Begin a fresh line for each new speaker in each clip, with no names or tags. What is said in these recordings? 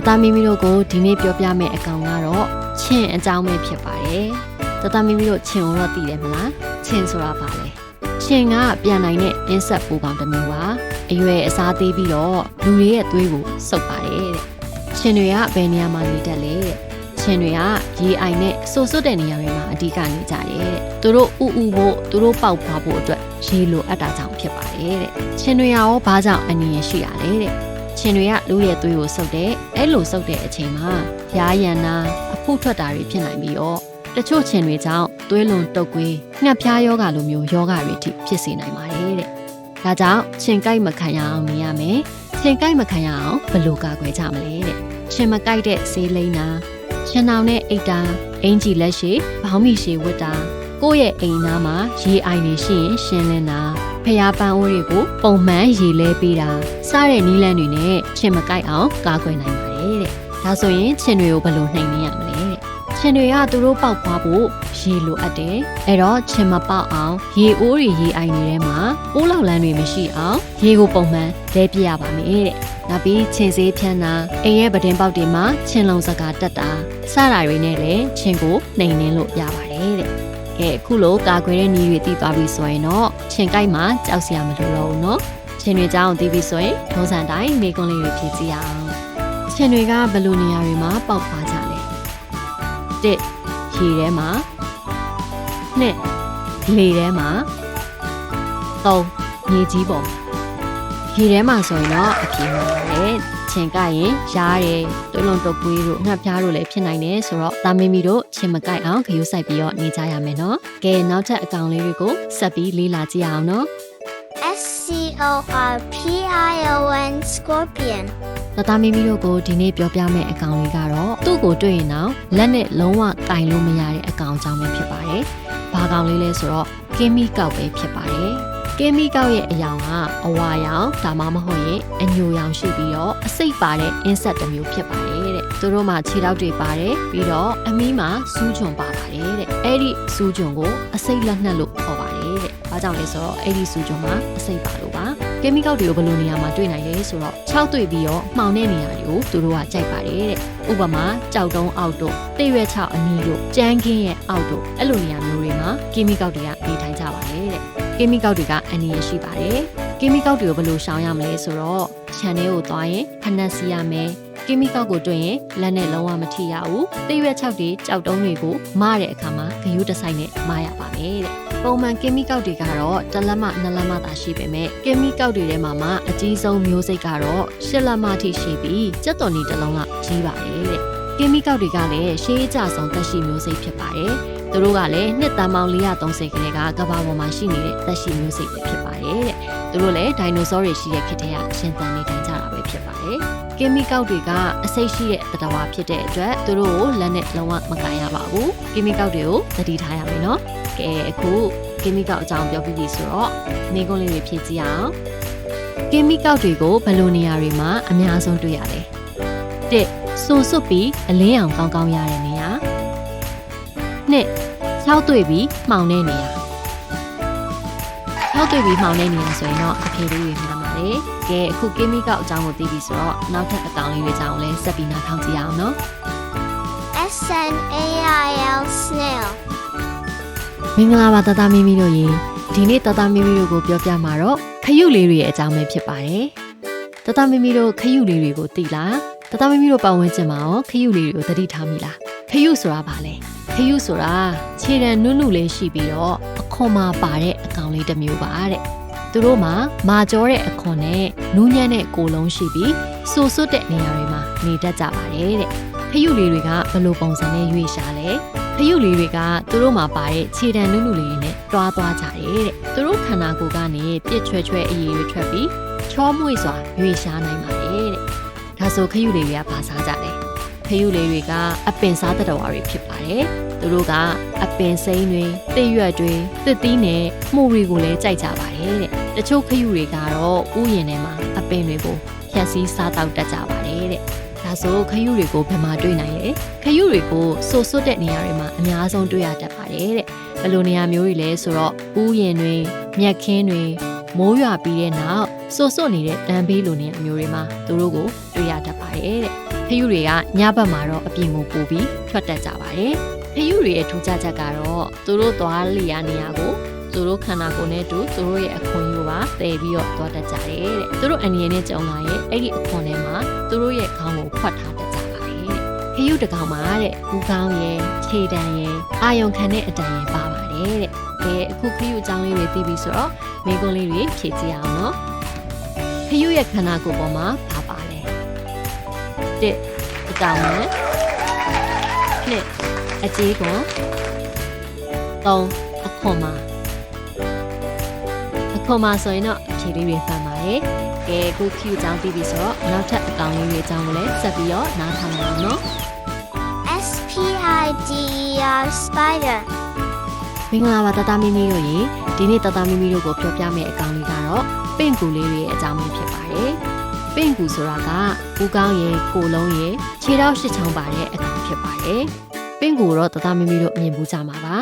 တတမီမီတို့ကိုဒီနေ့ပြောပြမယ့်အကောင်ကတော့ချင်းအကြောင်းပဲဖြစ်ပါတယ်တတမီမီတို့ချင်းကိုတော့သိတယ်မလားချင်းဆိုတာဘာလဲချင်းကပြန်နိုင်တဲ့အင်းဆက်ပိုးကောင်တစ်မျိုးပါအရွယ်အစားသေးပြီးတော့လူတွေရဲ့သွေးကိုစုပ်ပါတယ်တဲ့ချင်းတွေကဘယ်နေရာမှာနေတတ်လဲတဲ့ချင်းတွေကရေအိုင်နဲ့ဆိုစွတ်တဲ့နေရာတွေမှာအဓိကနေကြတယ်တဲ့သူတို့ဥဥဖို့သူတို့ပေါက်ဖွားဖို့အတွက်ရေလိုအပ်တာကြောင့်ဖြစ်ပါတယ်တဲ့ချင်းတွေရောဘာကြောင့်အနည်းရရှိရလဲတဲ့ ချင်းတွေကလူရဲ့သွေးကိုစုပ်တယ်အဲ့လိုစုပ်တဲ့အချိန်မှာရာရန်နာအဖုထွက်တာတွေဖြစ်နိုင်ပြီးတော့တချို့ချင်းတွေကြောင့်သွေးလွန်တုပ်ကွေးငှက်ဖျားယောဂလိုမျိုးယောဂတွေထိဖြစ်စေနိုင်ပါတယ်တဲ့ဒါကြောင့်ချင်းကိုက်မခံရအောင်နေရမယ်ချင်းကိုက်မခံရအောင်ဘယ်လိုကာကွယ်ကြမလဲတဲ့ချင်းမကိုက်တဲ့ဆေးလိမ့်တာချင်းနောင်နဲ့အိတ်တာအင်ကြီးလက်ရှိဘောင်းမီရှည်ဝတ်တာကိုယ့်ရဲ့အိမ်သားမှာရေအိုင်နေရှိရင်ရှင်းလင်းတာ ဖျားပန်းအိုးတွေကိုပုံမှန်ရေလဲပေးတာစားတဲ့နီးလန်းတွေနဲ့ချင်းမကိုက်အောင်ကာကွယ်နိုင်ပါတယ်တဲ့ဒါဆိုရင်ချင်းတွေကိုဘယ်လိုနှိမ်နင်းရမလဲတဲ့ချင်းတွေကသူတို့ပေါက်ဖွားဖို့ရေလိုအပ်တယ်အဲ့တော့ချင်းမပေါက်အောင်ရေအိုးတွေရေအိုင်တွေထဲမှာအိုးလောက်လန်းတွေမရှိအောင်ရေကိုပုံမှန်လဲပြရပါမယ်တဲ့နောက်ပြီးချင်းစေးဖြန်းတာအိမ်ရဲ့ပဒင်းပေါက်တွေမှာချင်းလုံးစကားတက်တာစတာတွေနဲ့လည်းချင်းကိုနှိမ်နင်းလို့ရပါတယ် အဲအခုလိုကာကွယ်တဲ့နေတွေတည်သွားပြီဆိုရင်တော့ရှင်ကိုက်မှာကြောက်စရာမလိုတော့ဘူးနော်ရှင်တွေကြောင်းတည်ပြီဆိုရင်ဒေါသန်တိုင်းမိကွန်းလေးတွေဖြည့်ကြည့်အောင်ရှင်တွေကဘယ်လိုနေရာတွေမှာပေါက်ဖွာကြလဲ1ရေထဲမှာ2လေထဲမှာ3မြေကြီးပေါ်ရေထဲမှာဆိုရင်တော့အပြင်းပါတယ် ချင်းကရင်ရားတယ်တွင်းလုံးတုပ်ပွေးတို့ငှက်ပြားတို့လည်းဖြစ်နိုင်တယ်ဆိုတော့တာမီမီတို့ချင်းမကိုက်အောင်ခရုစိုက်ပြီးတော့နေကြရမယ်နော်ကဲနောက်ထပ်အကောင်လေးတွေကိုဆက်ပြီးလေ့လာကြည့်အောင်နော်
S C O R P I O N scorpion.
တသားမီမီတို့ကိုဒီနေ့ပြောပြမယ့်အကောင်လေးကတော့သူ့ကိုတွေ့ရင်တော့လက်နဲ့လုံးဝကင်လို့မရတဲ့အကောင်အကြောင်းပဲဖြစ်ပါတယ်။ဘာကောင်လေးလဲဆိုတော့ကင်းမီကောက်ပဲဖြစ်ပါတယ်။ ကင်းမီကောက်ရဲ့အယောင်ကအဝါရောင်ဒါမှမဟုတ်ရင်အညိုရောင်ရှိပြီးတော့အစိတ်ပါတဲ့ insect တစ်မျိုးဖြစ်ပါတယ်တဲ့။သူတို့မှာခြေထောက်တွေပါတယ်ပြီးတော့အမီးမှာစူးချွန်ပါပါတယ်တဲ့။အဲ့ဒီစူးချွန်ကိုအစိတ်လက်နှက်လို့ခေါ်ပါတယ်တဲ့။ဘာကြောင့်လဲဆိုတော့အဲ့ဒီစူးချွန်မှာအစိတ်ပါလို့ပါ။ကင်မီကောက်တွေကိုဘယ်လိုနေရာမှာတွေ့နိုင်လဲဆိုတော့6တွေ့ပြီးတော့မှောင်တဲ့နေရာတွေကိုသူတို့ကကြိုက်ပါတယ်တဲ့ဥပမာကြောက်တုံးအောက်တို့တိရွက်ချောက်အနီးတို့ကြမ်းခင်းရဲ့အောက်တို့အဲ့လိုနေရာမျိုးတွေမှာကင်မီကောက်တွေကနေထိုင်ကြပါတယ်တဲ့ ကင်မီကောက်တွေကအန္တရာယ်ရှိပါတယ်ကင်မီကောက်တွေကိုဘယ်လိုရှောင်ရမလဲဆိုတော့ခြံထဲကိုသွားရင်ဖနက်စီရမယ်ကင်မီကောက်ကိုတွေ့ရင်လက်နဲ့လုံးဝမထိရဘူးတိရွက်ချောက်တွေကြောက်တုံးတွေကိုမတဲ့အခါမှာဂယုတဆိုင်နဲ့မရပါမယ်တဲ့ပုံမှန်ကင်မီကောက်တွေကတော့တစ်လက်မနှစ်လက်မသာရှိပေမဲ့ကင်မီကောက်တွေထဲမှာမှအကြီးဆုံးမျိုးစိတ်ကတော့ရှစ်လက်မထိရှိပြီးကြက်တော်နီတစ်လုံးကကြီးပါတယ်တဲ့ကင်မီကောက်တွေကလည်းရှေးအကြဆုံးသက်ရှိမျိုးစိတ်ဖြစ်ပါတယ် ။သူတို့ကလည်းနှစ်သန်းပေါင်း430ခလဲကကမ္ဘာပေါ်မှာရှိနေတဲ့သက်ရှိမျိုးစိတ်ပဲဖြစ်ပါတယ်တဲ့။သူတို့လည်းဒိုင်နိုဆောတွေရှိတဲ့ခေတ်တည်းကရှင်သန်နေထိုင်ကြတာပဲဖြစ်ပါတယ်။ကင်မီကောက်တွေကအစိတ်ရှိတဲ့သတ္တဝါဖြစ်တဲ့အတွက်သူတို့ကိုလက်နဲ့လုံးဝမကန်ရပါဘူး။ကင်မီကောက်တွေကိုသတိထားရမယ်နော်။ကဲအခုကင်မီကောက်အကြောင်းပြောပြပြီဆိုတော့မိကုန်းလေးတွေဖြည့်ကြည့်အောင်။ကင်မီကောက်တွေကိုဘယ်လိုနေရာတွေမှာအများဆုံးတွေ့ရလဲ။၁စွန်စွတ်ပြီးအလင်းအောင်ကောင်းကောင်းရတဲ့နေရာ။၂ ထောက်တွေ့ပြီးမှောင်တဲ့နေရာထောက်တွေ့ပြီးမှောင်တဲ့နေရာဆိုရင်တော့အဖေလေးတွေမှန်ပါတယ်။ကဲအခုကင်းမီကောက်အကြောင်းကိုသိပြီဆိုတော့နောက်ထပ်အကောင်လေးတွေအကြောင်းလည်းဆက်ပြီးနားထောင်ကြည့်ရအောင်နော်။
SNAIL snail
မင်္ဂလာပါတတမီမီတို့ရေဒီနေ့တတမီမီတို့ကိုပြောပြမှာတော့ခရုလေးတွေရဲ့အကြောင်းပဲဖြစ်ပါတယ်။တတမီမီတို့ခရုလေးတွေကိုသိလား။တတမီမီတို့ပတ်ဝန်းကျင်မှာရောခရုလေးတွေကိုသတိထားမိလား။ခရုဆိုတာဘာလဲ။ ခရုဆိုတာခြေတံနုနုလေးရှိပြီးတော့အခွန်မှာပါတဲ့အကောင်လေးတစ်မျိုးပါတဲ့သူတို့မှာမာကြောတဲ့အခွန်နဲ့နူးညံ့တဲ့ကိုယ်လုံးရှိပြီးဆူဆွတ်တဲ့နေရာတွေမှာနေတတ်ကြပါတယ်တဲ့ခရုလေးတွေကဘယ်လိုပုံစံနဲ့ရွေးရှာလဲခရုလေးတွေကသူတို့မှာပါတဲ့ခြေတံနုနုလေးတွေနဲ့တွားသွားကြတယ်တဲ့သူတို့ခန္ဓာကိုယ်ကနေပြစ်ချွဲချွဲအရည်တွေထွက်ပြီးချောမွေ့စွာရွေရှားနိုင်ပါတယ်တဲ့ဒါဆိုခရုလေးတွေကဘာစားကြလဲ ခရုလေးတွေကအပင်စားတတဝါတွေဖြစ်ပါတယ်သူတို့ကအပင်စိမ်းတွေတစ်ရွက်တွေတစ်သီးနဲ့မှုတွေကိုလည်းကြိုက်ကြပါတယ်တဲ့တချို့ခရုတွေကတော့ဥယျာဉ်ထဲမှာအပင်တွေကိုဖြတ်စည်းစားတောက်တတ်ကြပါတယ်တဲ့ဒါဆိုခရုတွေကိုဘယ်မှာတွေ့နိုင်လဲခရုတွေကိုဆိုဆွတ်တဲ့နေရာတွေမှာအများဆုံးတွေ့ရတတ်ပါတယ်တဲ့ဘယ်လိုနေရာမျိုးတွေလဲဆိုတော့ဥယျာဉ်တွေမြက်ခင်းတွေမိုးရွာပြီးတဲ့နောက်စွတ်စွတ်နေတဲ့တန်ဘေးလိုနေရာမျိုးတွေမှာသူတို့ကိုတွေ့ရတတ်ပါတယ်တဲ့ ဖယုတွေကညဘက်မှာတော့အပြင်ကိုပို့ပြီးထွက်တတ်ကြပါတယ်ဖယုတွေရဲ့ထူးခြားချက်ကတော့သူတို့သွားလျာနေရာကိုသူတို့ခန္ဓာကိုယ်နဲ့တူသူတို့ရဲ့အခွန်ယူပါတည်ပြီးတော့သွားတတ်ကြတယ်တဲ့သူတို့အနေနဲ့ကြုံလာရဲ့အဲ့ဒီအခွန်ထဲမှာသူတို့ရဲ့ခေါင်းကိုဖွက်ထားတတ်ကြပါတယ်တဲ့ဖယုတကောင်မှာတဲ့ဦးခေါင်းရဲ့ခြေတံရဲ့အာယုံခံတဲ့အတန်ရဲ့ပါပါတယ်တဲ့ကဲအခုခရုအကြောင်းလေးတွေသိပြီဆိုတော့မိကုံးလေးတွေဖြည့်ကြည့်အောင်နော်ခရုရဲ့ခန္ဓာကိုယ်ပေါ်မှာပါ 1အကောင်ငယ်2အကြီးကွန်3အခွန်မာအခွန်မာဆိုရင်တော့ခြေလေးတွေဖန်ပါတယ်။ကဲခု Q အကြောင်းပြီးပြီဆိုတော့နောက်ထပ်အကောင်လေးတွေအကြောင်းကိုလည်းဆက်ပြီးတော့နားထောင်ပါအောင်နော်။
SPIDER spider
မင်္ဂလာပါတတမီမီတို့ရေဒီနေ့တတမီမီတို့ကိုပြောပြမယ့်အကောင်လေးကတော့ပင့်ကူလေးရဲ့အကြောင်းလေးဖြစ်ပါတယ်။ ပင့်ကူဆိုတာကဦးကောင်းရဲ့ကိုယ်လုံးရဲ့ခြေထောက်ရှစ်ချောင်းပါတဲ့အကောင်ဖြစ်ပါတယ်ပင့်ကူတော့တတမီမီတို့မြင်ဘူးကြမှာပါ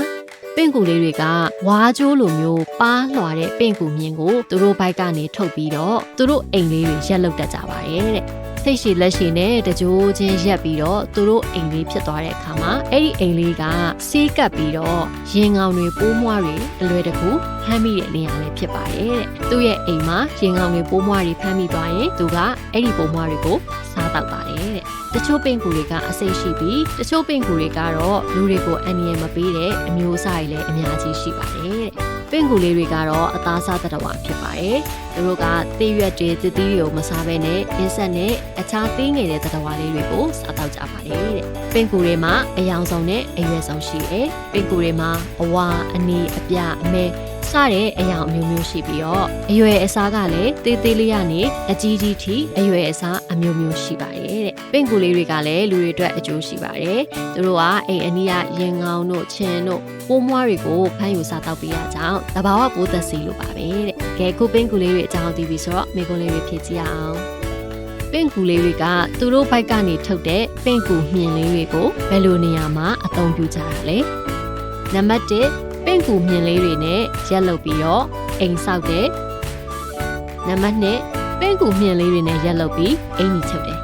ပင့်ကူလေးတွေကဝါးကြိုးလိုမျိုးပါးလွှာတဲ့ပင့်ကူမြင်ကိုသူတို့ဘိုက်ကနေထုတ်ပြီးတော့သူတို့အိမ်လေးတွေရက်လုတ်တတ်ကြပါတယ်တဲ့ စိတ်ရှိလက်ရှိနဲ့တကြိုးချင်းရက်ပြီးတော့သူတို့အိမ်လေးဖြစ်သွားတဲ့အခါမှာအဲ့ဒီအိမ်လေးကစေးကပ်ပြီးတော့ရင်ငောင်တွေပိုးမွားတွေအလွယ်တကူဖမ်းမိတဲ့နေရာလေးဖြစ်ပါတယ်တဲ့သူ့ရဲ့အိမ်မှာရင်ငောင်တွေပိုးမွားတွေဖမ်းမိသွားရင်သူကအဲ့ဒီပိုးမွားတွေကိုစားတောက်ပါတယ်တဲ့တချို့ပင်ကူတွေကအစိတ်ရှိပြီးတချို့ပင်ကူတွေကတော့လူတွေကိုအန္တရာယ်မပေးတဲ့အမျိုးအစားတွေလည်းအများကြီးရှိပါတယ်တဲ့ ပင်ကူလေးတွေကတော့အသားစားတတဝါဖြစ်ပါတယ်သူတို့ကသေးရွက်တွေသစ်သီးတွေကိုမစားဘဲနဲ့အင်းဆက်နဲ့အခြားသေးငယ်တဲ့တတဝါလေးတွေကိုစားတောက်ကြပါတယ်တဲ့ပင်ကူတွေမှာအယောင်ဆောင်နဲ့အရွယ်ဆောင်ရှိတယ်ပင်ကူတွေမှာအဝါအနီအပြအမဲစတဲ့အရာအမျိုးမျိုးရှိပြီးတော့အရွယ်အစားကလည်းသေးသေးလေးကနေအကြီးကြီးထိအရွယ်အစားအမျိုးမျိုးရှိပါတယ်တဲ့ပင့်ကူလေးတွေကလည်းလူတွေအတွက်အကျိုးရှိပါတယ်သူတို့ကအိမ်အနီးကရင်ငောင်းတို့ခြင်တို့ပိုးမွားတွေကိုဖမ်းယူစားတောက်ပေးရကြောင်းတဘာဝပိုးသက်စီလိုပါပဲတဲ့ကဲခုပင့်ကူလေးတွေအကြောင်းသိပြီဆိုတော့မိကုန်းလေးတွေဖြည့်ကြည့်အောင်ပင့်ကူလေးတွေကသူတို့ဘိုက်ကနေထုတ်တဲ့ပင့်ကူမြင်လေးတွေကိုဘယ်လိုနေရာမှာအသုံးပြုကြတာလဲနံပါတ်1 ပင့်ကူမြင်လေးတွေနဲ့ရက်လုပ်ပြီးတော့အိမ်ဆောက်တဲ့နံပါတ်2ပင့်ကူမြင်လေးတွေနဲ့ရက်လုပ်ပြီးအိမ်ကြီးချုပ်တယ်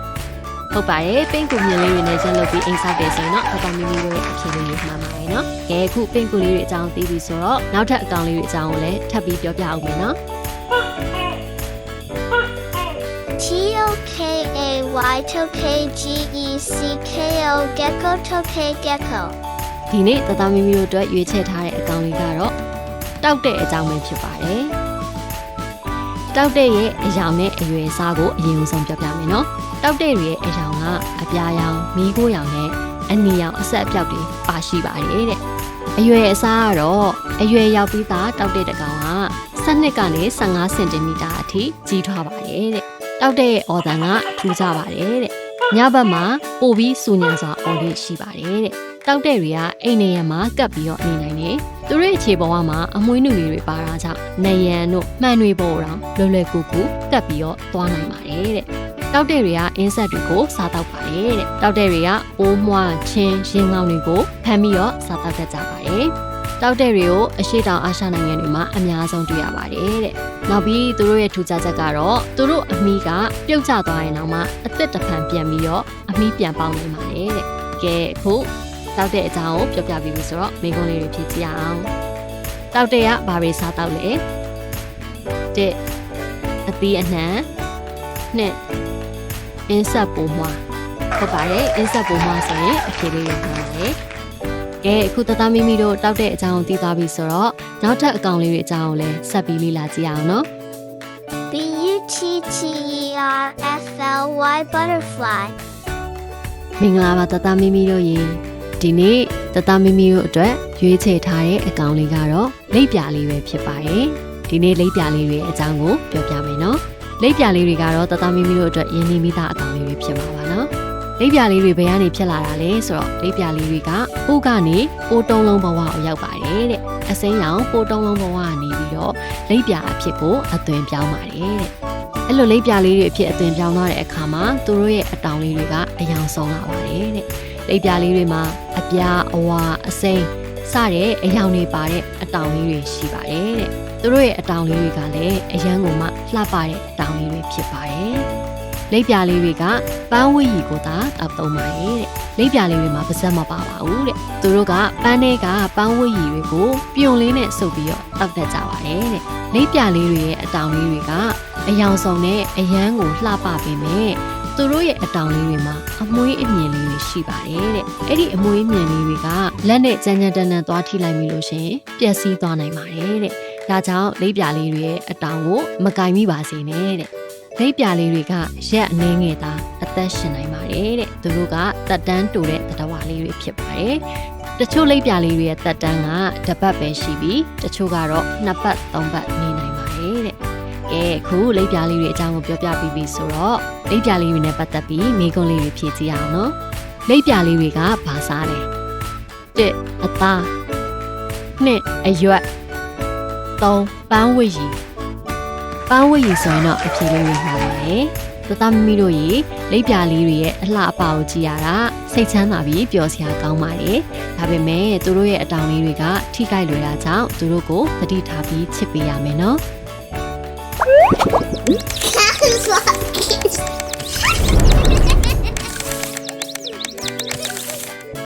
ဟုတ်ပါရဲ့ပင့်ကူမြင်လေးတွေနဲ့ရက်လုပ်ပြီးအိမ်ဆောက်တယ်ဆိုရင်တော့အကောင်မီမီတို့ရဲ့အဖြေလေးတွေမှန်ပါတယ်နော်ကဲအခုပင့်ကူလေးတွေအကြောင်းသိပြီဆိုတော့နောက်ထပ်အကောင်လေးတွေအကြောင်းကိုလည်းထပ်ပြီးပြောပြအောင်မယ်နော်
T O K A Y T O K G E C K O gecko T O K gecko.
ဒီနေ့တသားမီမီတို့အတွက်ရွေးချယ်ထားတဲ့ အကောင်လေးကတော့တောက်တဲ့အကြောင်းပဲဖြစ်ပါတယ်။တောက်တဲ့ရဲ့အယောင်နဲ့အရွယ်အစားကိုအရင်ဆုံးပြောပြမယ်နော်။တောက်တဲ့ရဲ့အယောင်ကအပြာရောင်မီးခိုးရောင်နဲ့အနီရောင်အဆက်အပြောက်တွေပါရှိပါတယ်တဲ့အရွယ်အစားကတော့အရွယ်ရောက်ပြီးသားတောက်တဲ့တစ်ကောင်က12ကနေ15စင်တီမီတာအထိကြီးထွားပါတယ်တဲ့။တောက်တဲ့ရဲ့အော်တန်ကထူးကြပါတယ်တဲ့။ညဘက်မှာပို့ပြီးစူညံစွာအော်လေးရှိပါတယ်တဲ့။ တောက်တဲ့တွေကအိမ်နေရမှာကပ်ပြီးတော့နေနိုင်တယ်။သူတို့ရဲ့ခြေပေါ်ကမှာအမွှေးနုလေးတွေပါတာကြောင့်နယံတို့မှန်တွေပေါ်တော့လွယ်လွယ်ကူကူကပ်ပြီးတော့သွားနိုင်ပါတယ်တဲ့။တောက်တဲ့တွေကအင်းဆက်တွေကိုစားတောက်ပါတယ်တဲ့။တောက်တဲ့တွေကအိုးမွှားချင်းရင်ငောင်းတွေကိုဖမ်းပြီးတော့စားတောက်တတ်ကြပါတယ်။တောက်တဲ့တွေကိုအရှိတောင်အာရှနိုင်ငံတွေမှာအများဆုံးတွေ့ရပါတယ်တဲ့။နောက်ပြီးသူတို့ရဲ့ထူးခြားချက်ကတော့သူတို့အမီးကပြုတ်ကျသွားရင်တော့မှအသက်တစ်ဖန်ပြန်ပြီးတော့အမီးပြန်ပေါင်းနိုင်ပါတယ်တဲ့။ကဲအခု တောက်တဲ့အကြောင်းကိုပြောပြပြီးပြီဆိုတော့မိကုန်းလေးတွေဖြည့်ကြည့်အောင်တောက်တဲ့ကဘာတွေစားတောက်လဲတဲ့အသီးအနှံနှစ်အင်းဆက်ပုံမွားဟုတ်ပါတယ်အင်းဆက်ပုံမွားဆိုရင်အဖြေလေးရပါမယ်ကဲအခုတသားမိမိတို့တောက်တဲ့အကြောင်းကိုသိသွားပြီဆိုတော့နောက်ထပ်အကောင်လေးတွေအကြောင်းကိုလည်းဆက်ပြီးလေ့လာကြည့်အောင်နော်
B U T T E R F L Y butterfly.
မင်္ဂလာပါတသားမိမိတို့ရေ ဒီနေ့တသားမိမိတို့အတွက်ရွေးချယ်ထားတဲ့အကောင်လေးကတော့လိပ်ပြာလေးပဲဖြစ်ပါတယ်ဒီနေ့လိပ်ပြာလေးတွေအကြောင်းကိုပြောပြမယ်နော်လိပ်ပြာလေးတွေကတော့တသားမိမိတို့အတွက်ရင်းနှီးမိသားအကောင်လေးတွေဖြစ်မှာပါနော်လိပ်ပြာလေးတွေဘယ်ကနေဖြစ်လာတာလဲဆိုတော့လိပ်ပြာလေးတွေကပိုးကနေပိုးတုံးလုံးဘဝကိုရောက်ပါတယ်တဲ့အစိမ်းရောင်ပိုးတုံးလုံးဘဝကနေပြီးတော့လိပ်ပြာအဖြစ်ကိုအသွင်ပြောင်းပါတယ်တဲ့အဲ့လိုလိပ်ပြလေးတွေအဖြစ်အသွင်ပြောင်းသွားတဲ့အခါမှာသူတို့ရဲ့အတောင်လေးတွေကအယောင်ဆုံးလာပါတယ်တဲ့ လိပ်ပြလေးတွေမှာအပြားအဝါအစိမ်းစတဲ့အယောင်တွေပါတဲ့အတောင်လေးတွေရှိပါတယ်တဲ့သူတို့ရဲ့အတောင်လေးတွေကလည်းအရန်ကိုမှလှပတဲ့အတောင်လေးတွေဖြစ်ပါတယ်လိပ်ပြာလေးတွေကပန်းဝတ်ရီကိုသာတောက်သုံးပါရဲ့တဲ့လိပ်ပြာလေးတွေမှာပါဇက်မပါပါဘူးတဲ့သူတို့ကပန်းတွေကပန်းဝတ်ရီတွေကိုပြုံလေးနဲ့စုပ်ပြီးတော့တောက်တတ်ကြပါတယ်တဲ့လိပ်ပြာလေးတွေရဲ့အတောင်လေးတွေကအယောင်ဆောင်နဲ့အရန်ကိုလှပပေမဲ့ သူတို့ရဲ့အတောင်လေးတွေမှာအမွှေးအမြင်လေးတွေရှိပါတယ်တဲ့အဲ့ဒီအမွှေးအမြင်လေးတွေကလက်နဲ့ကြမ်းကြမ်းတန်းတန်းသွားထိလိုက်ပြီလို့ရှရင်ပျက်စီးသွားနိုင်ပါတယ်တဲ့ဒါကြောင့်လိပ်ပြာလေးတွေရဲ့အတောင်ကိုမကင်မိပါစေနဲ့တဲ့လိပ်ပြာလေးတွေကရက်အနှဲငယ်သာအသက်ရှင်နိုင်ပါတယ်တဲ့သူတို့ကတက်တန်းတူတဲ့တတဝါလေးတွေဖြစ်ပါတယ်တချို့လိပ်ပြာလေးတွေရဲ့တက်တန်းကတစ်ပတ်ပဲရှိပြီးတချို့ကတော့နှစ်ပတ်သုံးပတ်နေနိုင်ပါတယ်တဲ့ ကဲအခုလိပ်ပြာလေးတွေအကြောင်းကိုပြောပြပြီးပြီဆိုတော့လိပ်ပြာလေးတွေနဲ့ပတ်သက်ပြီးမိကုံးလေးတွေဖြည့်ကြည့်အောင်နော်လိပ်ပြာလေးတွေကဘာစားလဲတစ်အသားနှစ်အရွက်သုံးပန်းဝတ်ရီပန်းဝတ်ရီဆိုရင်တော့အဖြေလေးတွေမှာပါတယ်သတမမီတို့ရေလိပ်ပြာလေးတွေရဲ့အလှအပကိုကြည့်ရတာစိတ်ချမ်းသာပြီးပျော်စရာကောင်းပါတယ်ဒါပေမဲ့သူတို့ရဲ့အတောင်လေးတွေကထိခိုက်လွယ်တာကြောင့်သူတို့ကိုသတိထားပြီးချစ်ပေးရမယ်နော်
podcast.